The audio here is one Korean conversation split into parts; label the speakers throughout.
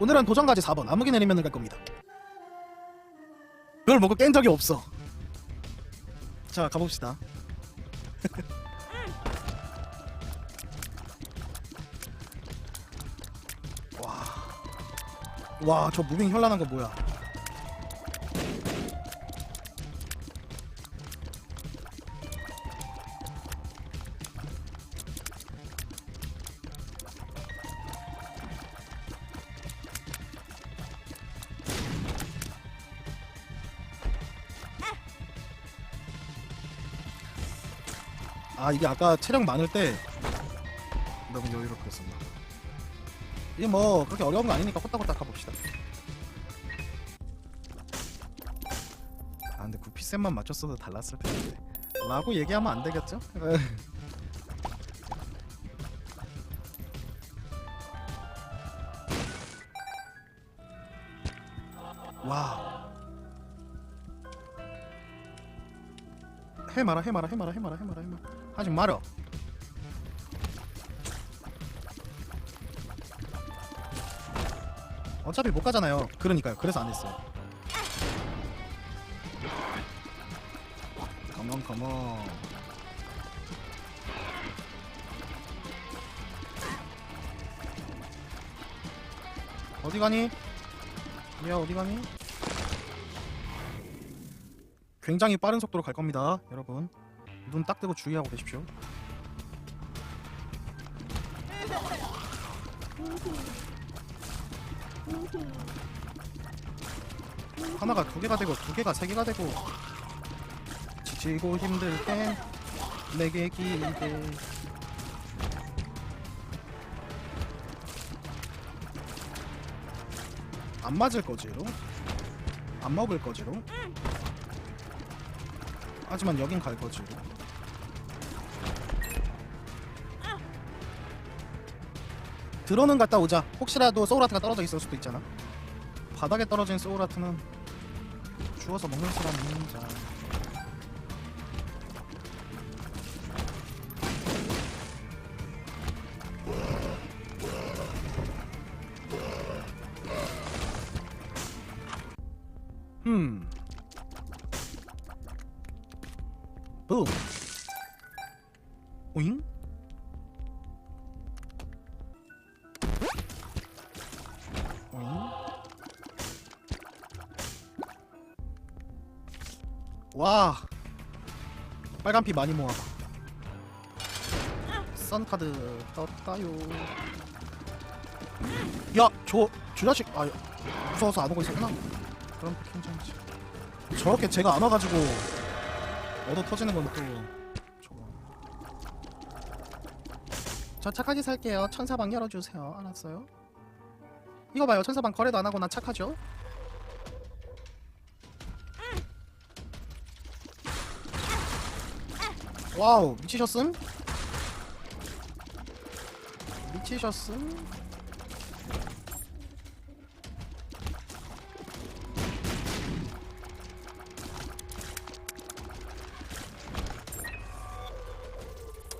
Speaker 1: 오늘은 도전가지 4번 아무개 내리면을 갈 겁니다. 그걸 먹고 깬 적이 없어. 자 가봅시다. 와, 와 저 무빙 현란한 거 뭐야? 이게 아까 체력 많을 때 너무 여유롭겠었나 이게 뭐 그렇게 어려운 거 아니니까 호딱호딱 가봅시다. 아 근데 구피셋만 맞췄어도 달랐을 텐데. 라고 얘기하면 안 되겠죠? 와. 해마라 해마라 해마라 해마라 해마라 해마라 하지 마라 어차피 못 가잖아요. 그러니까요. 그래서 안 했어요. 컴온 컴온 어디 가니? 야 어디 가니? 굉장히 빠른 속도로 갈 겁니다 여러분 눈 딱 뜨고 주의하고 계십시오. 하나가 두 개가 되고 두 개가 세 개가 되고. 지치고 힘들 땐 내게 기대. 안 맞을 거지로 안 먹을 거지로 하지만 여긴 갈 거지로 드론은 갔다 오자 혹시라도 소울아트가 떨어져 있을 수도 있잖아 바닥에 떨어진 소울아트는 주워서 먹는 사람 있는 자 음. 붐. 오잉? 빨간 피 많이 모아봐. 썬카드 떴다요. 야, 저, 저 자식, 아, 무서워서 안 오고 있었구나. 그럼 괜찮지. 저렇게 제가 안 와가지고 얻어 터지는 건또 저거. 저 착하게 살게요. 천사방 열어주세요. 알았어요? 이거 봐요. 천사방 거래도 안 하고 나 착하죠? 와우 미치셨음? 미치셨음?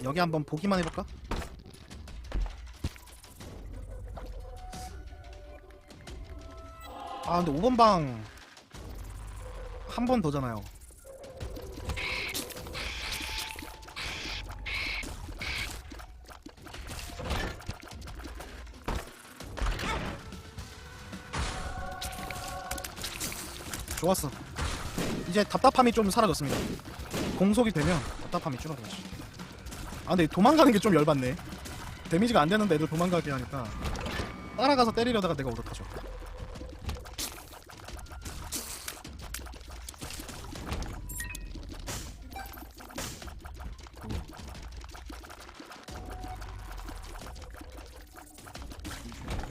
Speaker 1: 여기 한번 보기만 해볼까? 아 근데 5번 방 한 번 더잖아요 좋았어. 이제 답답함이 좀 사라졌습니다. 공속이 되면 답답함이 줄어들었어. 아 근데 도망가는 게 좀 열받네. 데미지가 안 되는데 애들 도망가게 하니까 따라가서 때리려다가 내가 오덕하죠.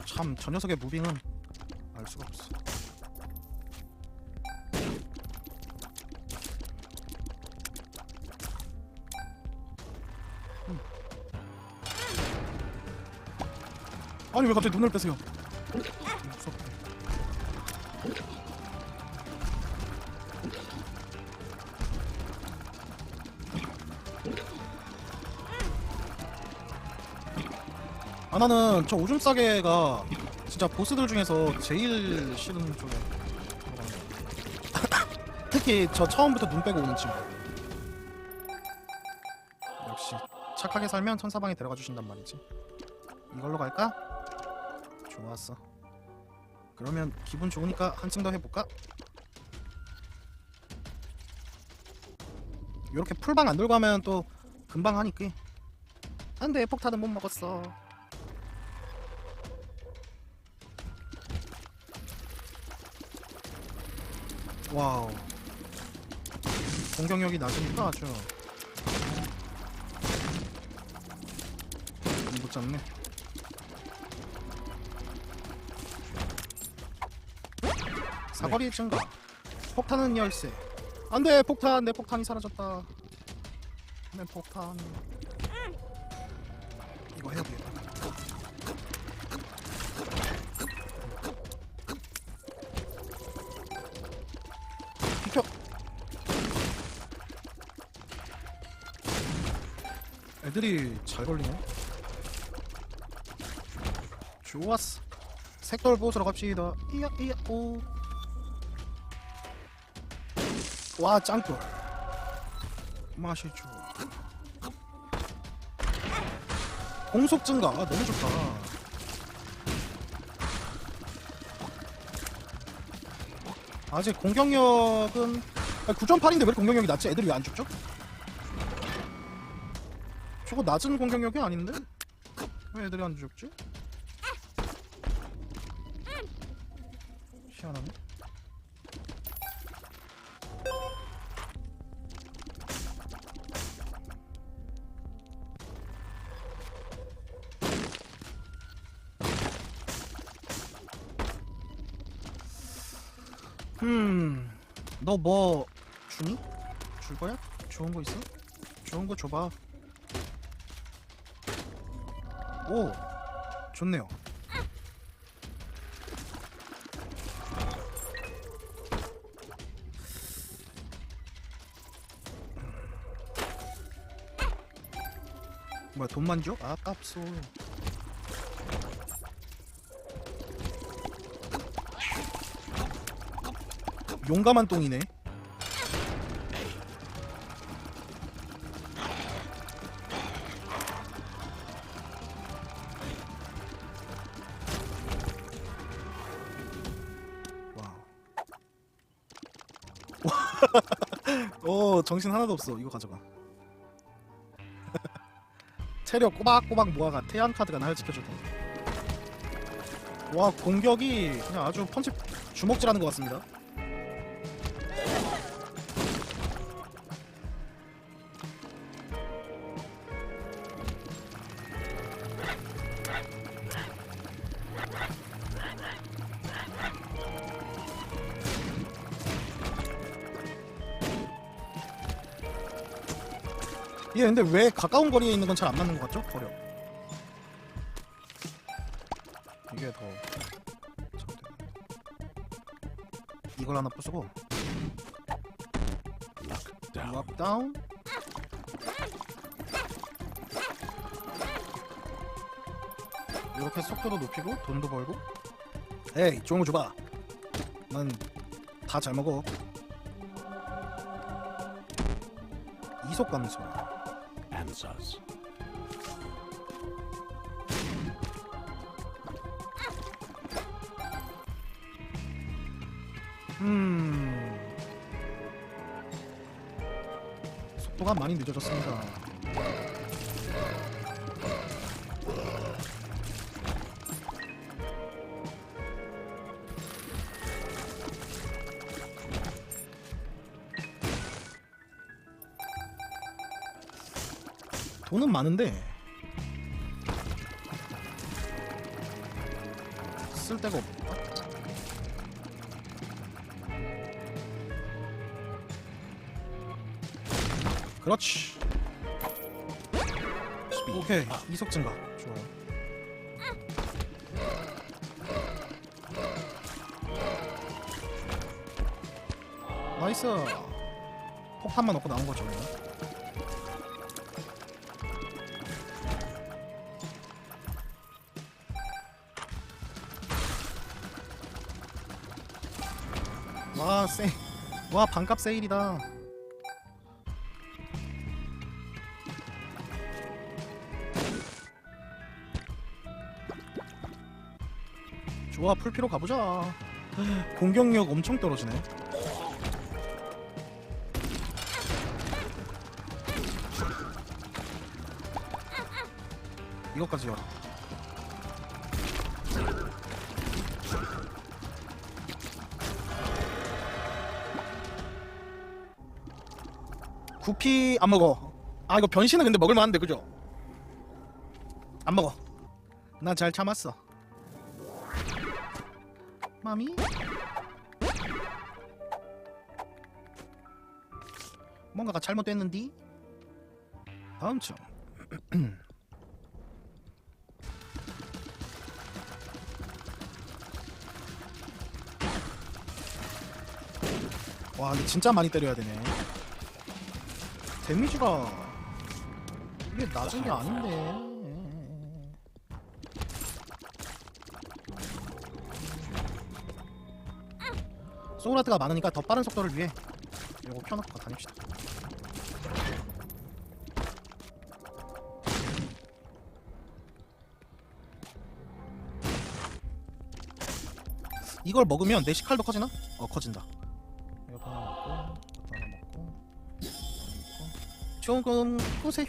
Speaker 1: 참 저 녀석의 무빙은 왜 갑자기 눈을 빼세요? 무섭다. 아 나는 저 오줌 싸개가 진짜 보스들 중에서 제일 싫은 쪽에. 특히 저 처음부터 눈 빼고 오는 친구. 역시 착하게 살면 천사방에 데려가 주신단 말이지. 이걸로 갈까? 좋았어. 그러면 기분 좋으니까 한층 더 해볼까? 이렇게 풀방 안 들고 하면 또 금방 하니까. 안돼 폭탄은 못 먹었어. 와우. 공격력이 낮으니까 아주 못 잡네. 사거리 증가. 폭탄은 열쇠. 안돼 폭탄 내 폭탄이 사라졌다. 내 폭탄. 이거 해야 되겠다. 비켜. 애들이 잘 걸리네. 좋았어. 색돌 보스로 갑시다. 이야 이야 오. 와 짱돌. 좋아. 공속 증가 아, 너무 좋다. 아직 공격력은 아, 9.8인데 왜 이렇게 공격력이 낮지? 애들이 왜 안 죽죠? 저거 낮은 공격력이 아닌데? 왜 애들이 안 죽지? 희한하네. 너 뭐 주니? 줄 거야? 좋은 거 있어? 좋은 거 줘봐. 오, 좋네요. 뭐야 돈만 줘? 아 깝소. 용감한 똥이네. 오 정신 하나도 없어. 이거 가져가. 체력 꼬박꼬박 모아가 태양 카드가 날 지켜줬다. 와 공격이 그냥 아주 펀치 주먹질하는 것 같습니다. 얘 근데 왜 가까운 거리에 있는 건 잘 안 맞는 것 같죠? 버려. 이게 더. 이걸 하나 부수고 락 다운. 이렇게 속도도 높이고 돈도 벌고. 에이 좋은 거 줘봐. 난 다 잘 먹어. 이속
Speaker 2: answers.
Speaker 1: 음. 속도가 많이 늦어졌습니다. 돈은 많은데 쓸 데가 없 그렇지. 오케이. 아, 이속 증가. 좋아 나이스. 폭탄만 얻고 나온 거죠 와, 세, 와 반값 세일이다. 좋아 풀피로 가보자 공격력 엄청 떨어지네 이것까지 열어 구피 안 먹어. 아 이거 변신은 근데 먹을 만한데 그죠? 안 먹어. 나잘 참았어. 마미? 뭔가가 잘못됐는디? 다음 층. 와 근데 진짜 많이 때려야 되네. 데미지가 이게 낮은 게 아닌데. 소울아트가 많으니까 더 빠른 속도를 위해 이거 켜놓고 다닙시다. 이걸 먹으면 내 시칼도 커지나? 어 커진다. 이거 하나 먹고, 이것도 하나 먹고. 조금 보세요.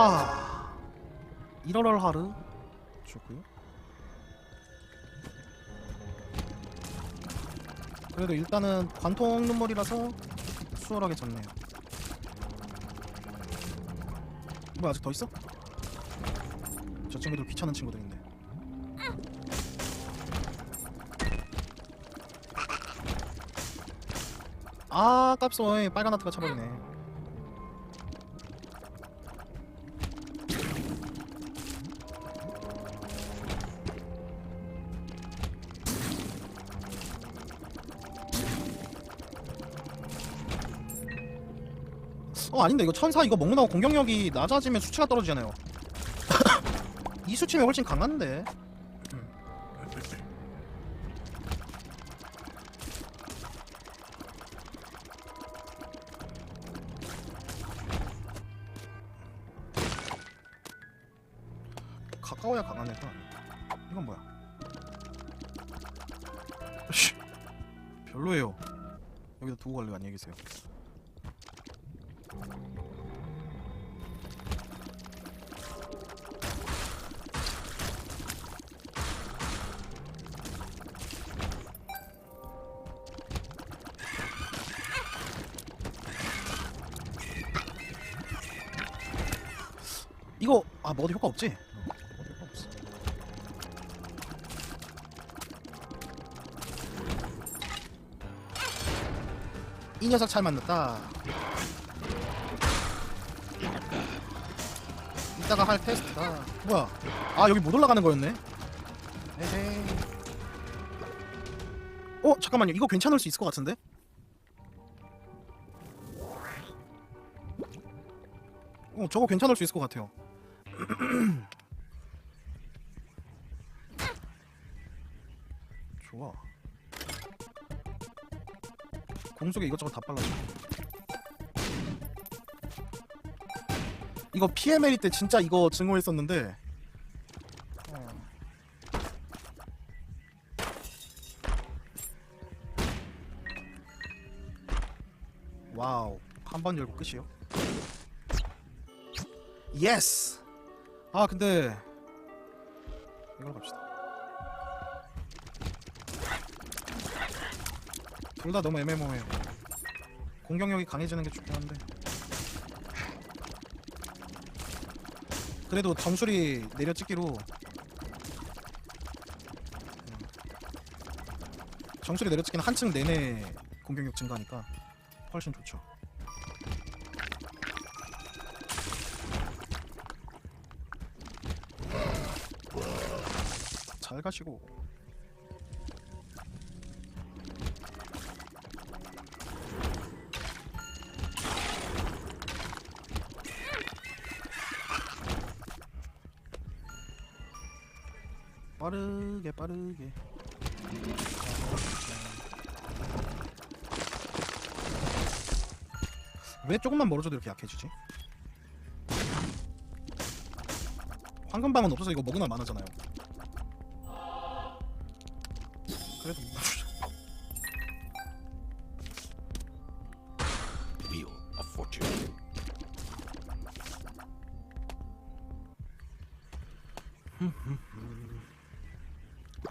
Speaker 1: 와. 이러럴 하루. 좋고요. 그래도 일단은 관통 눈물이라서 수월하게 졌네요. 뭐 아직 더 있어? 저 친구들 귀찮은 친구들 있네. 아 깝소이 빨간 하트가 쳐버리네. 어 아닌데 이거 천사 이거 먹는다고 공격력이 낮아지면 수치가 떨어지잖아요. 이 수치면 훨씬 강한데. 가까워야 애가 이건 뭐야? 씨, 별로예요. 여기다 두고 갈래요 안녕히 계세요 이거 아 먹어도 효과 없지? 어, 먹어도 효과 없어. 이 녀석 잘 만났다. 이따가 할 테스트다. 뭐야? 아 여기 못 올라가는 거였네. 에헤이. 어 잠깐만요. 이거 괜찮을 수 있을 것 같은데? 어 저거 괜찮을 수 있을 것 같아요. 좋아. 공속에 이것저것 다 빨라져. 이거 PML 때 진짜 이거 증오했었는데. 어. 와우. 한 번 열고 끝이요. 예스. 아 근데 이걸로 갑시다. 둘 다 너무 애매모호해요. 공격력이 강해지는 게 좋긴 한데. 그래도 정수리 내려찍기로. 음. 정수리 내려찍기는 한층 내내 공격력 증가하니까 훨씬 좋죠. 잘 가시고. 빠르게 빠르게. 왜 조금만 멀어져도 이렇게 약해지지? 황금방은 없어서 이거 먹으나 많아잖아요. 그래도 못 맞추죠 흠흠.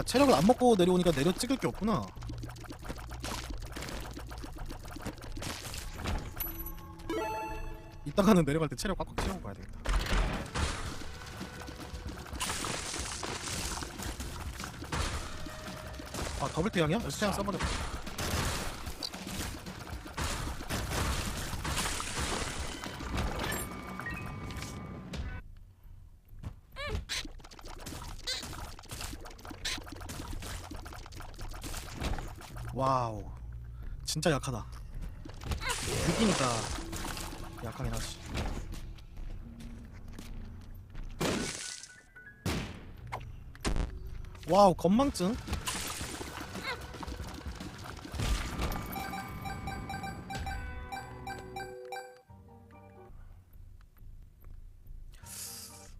Speaker 1: 아 체력을 안 먹고 내려오니까 내려 찍을 게 없구나. 이따가는 내려갈 때 체력 꽉꽉 채우고 가야 되겠다. 아 더블 태양이야? 태양 써버려. 와 진짜 약하다. 느끼니까 약하긴 하지. 와우 건망증?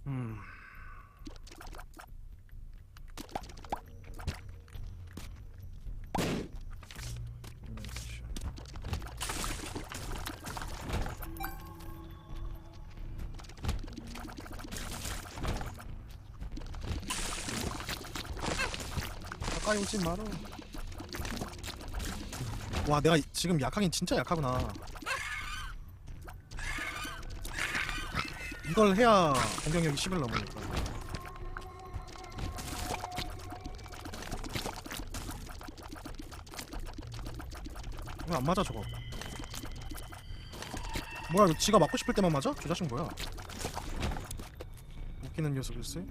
Speaker 1: 음 가까이 오지 마라. 와, 내가 지금 약하긴 진짜 약하구나. 이걸 해야 공격력이 10을 넘으니까. 왜 안 맞아 저거? 뭐야 이거 지가 맞고 싶을 때만 맞아? 저 자식 뭐야? 웃기는 녀석일세?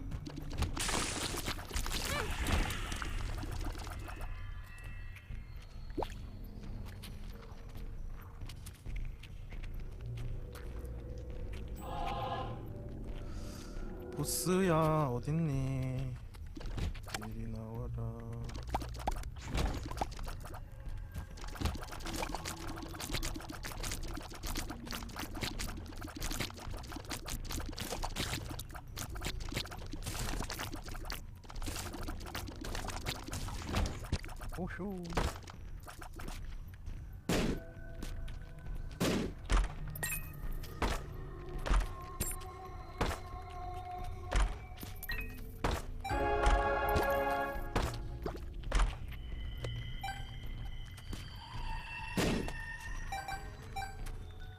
Speaker 1: 보스야 어딨니?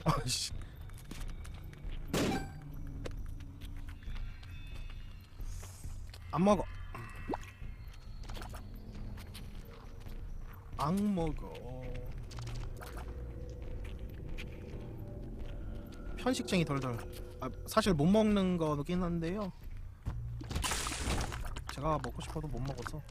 Speaker 1: 아씨. 안 먹어. 안 먹어. 편식쟁이 덜덜. 아, 사실 못 먹는 거긴 한데요. 제가 먹고 싶어도 못 먹어서.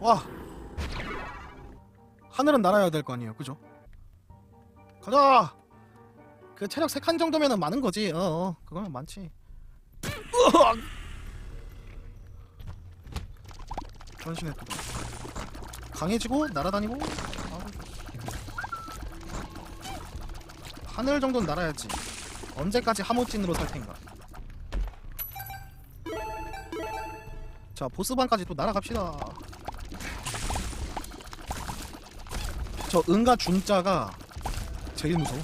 Speaker 1: 와! 하늘은 날아야 될 거 아니에요, 그죠? 가자! 그 체력 3칸 정도면은 많은 거지, 어, 어 그거면 많지. 으악! 변신해 또. 강해지고, 날아다니고, 하늘 정도는 날아야지. 언제까지 하모찐으로 살 텐가? 자 보스방까지 또 날아갑시다. 저 은과 중자가 제일 무서워.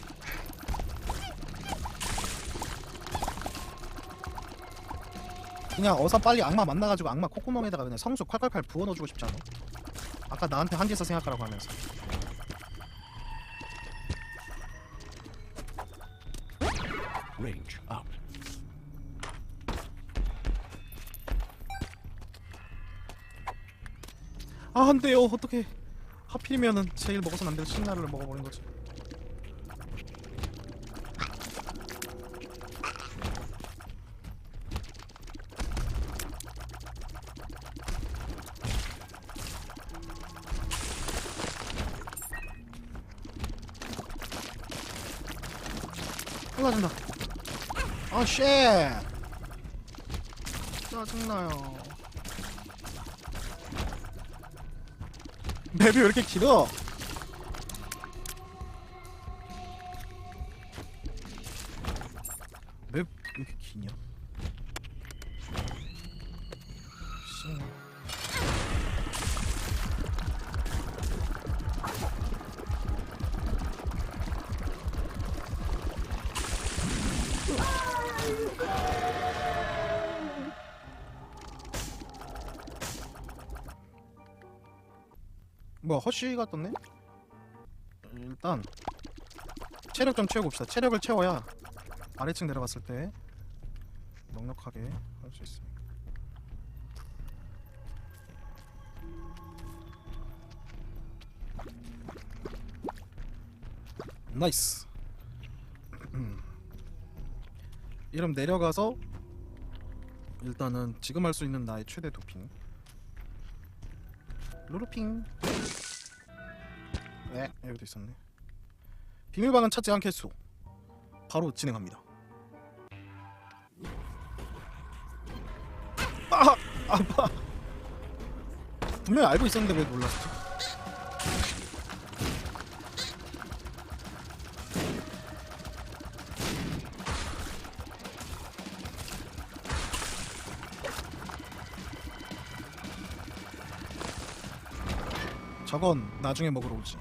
Speaker 1: 그냥 어서 빨리 악마 만나가지고 악마 콧구멍에다가 그냥 성수 콸콸콸 부어 넣어주고 싶지 않아? 아까 나한테 한계에서 생각하라고 하면서
Speaker 2: Range up.
Speaker 1: 아 안 돼요 어떻게 하필이면은 제일 먹어서는 안될 신나를 먹어버린 거지. 쏟아진다. 아쉣! 짜증나요 맵이 왜 이렇게 길어? 맵 왜 이렇게 기냐? 씨. 뭐야 허쉬가 떴네? 일단 체력 좀 채워봅시다. 체력을 채워야 아래층 내려갔을 때 넉넉하게 할 수 있습니다. 나이스. 이름 내려가서 일단은 지금 할 수 있는 나의 최대 도핑 루루핑 네 여기도 있었네 비밀방은 찾지 않겠소 바로 진행합니다 아! 아파 분명히 알고 있었는데 왜 놀랐지? 저건 나중에 먹으러 오지.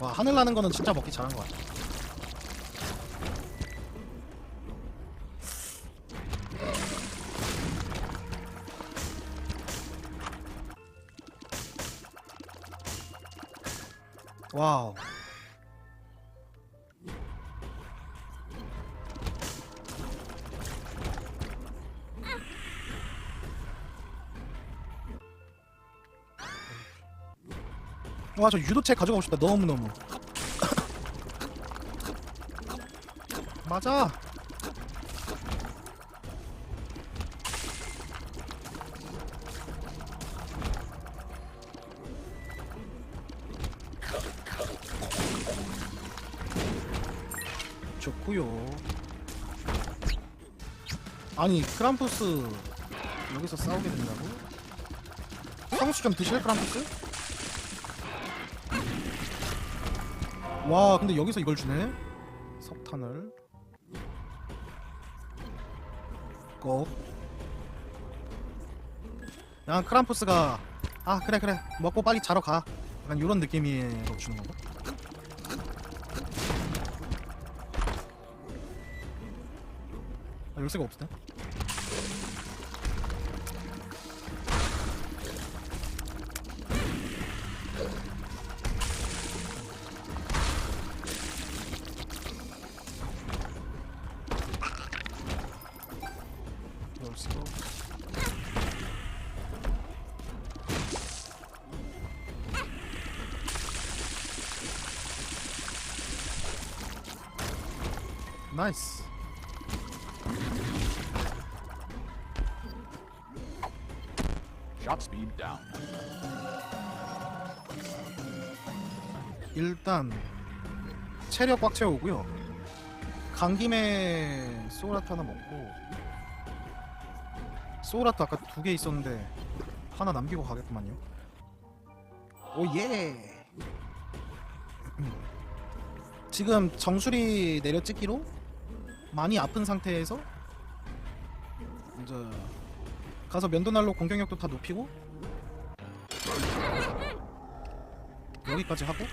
Speaker 1: 와 하늘 나는 거는 진짜 먹기 잘한 것 같아. 와우 와 저 유도체 가져가고 싶다 너무너무 맞아 좋구요 아니 크람푸스 여기서 싸우게 된다고? 성수 좀 드실 크람푸스? 와 근데 여기서 이걸 주네? 석탄을. 꼭 그냥 크람푸스가 아 그래 그래. 먹고 빨리 자러 가. 약간 이런 느낌으로 주는 건가? 아 열쇠가 없네 나이스
Speaker 2: Shot speed down.
Speaker 1: 일단 체력 꽉 채우고요. 간 김에 소라트 하나 먹고 소울아트 아까 두 개 있었는데 하나 남기고 가겠구만요. 오 예. 음. 지금 정수리 내려찍기로 많이 아픈 상태에서 이제 가서 면도날로 공격력도 다 높이고 여기까지 하고.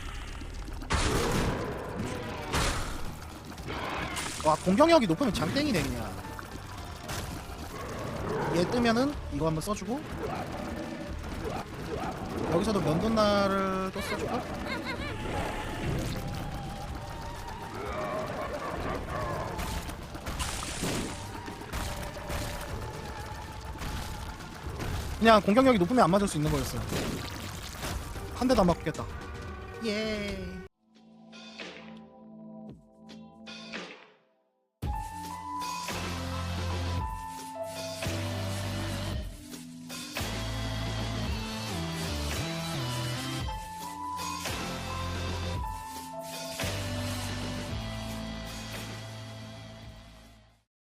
Speaker 1: 와 공격력이 높으면 장땡이네 그냥. 얘 뜨면은 이거 한번 써주고 여기서도 면도날을 또 써주고 그냥 공격력이 높으면 안 맞을 수 있는 거였어요. 한 대도 안 맞겠다. 예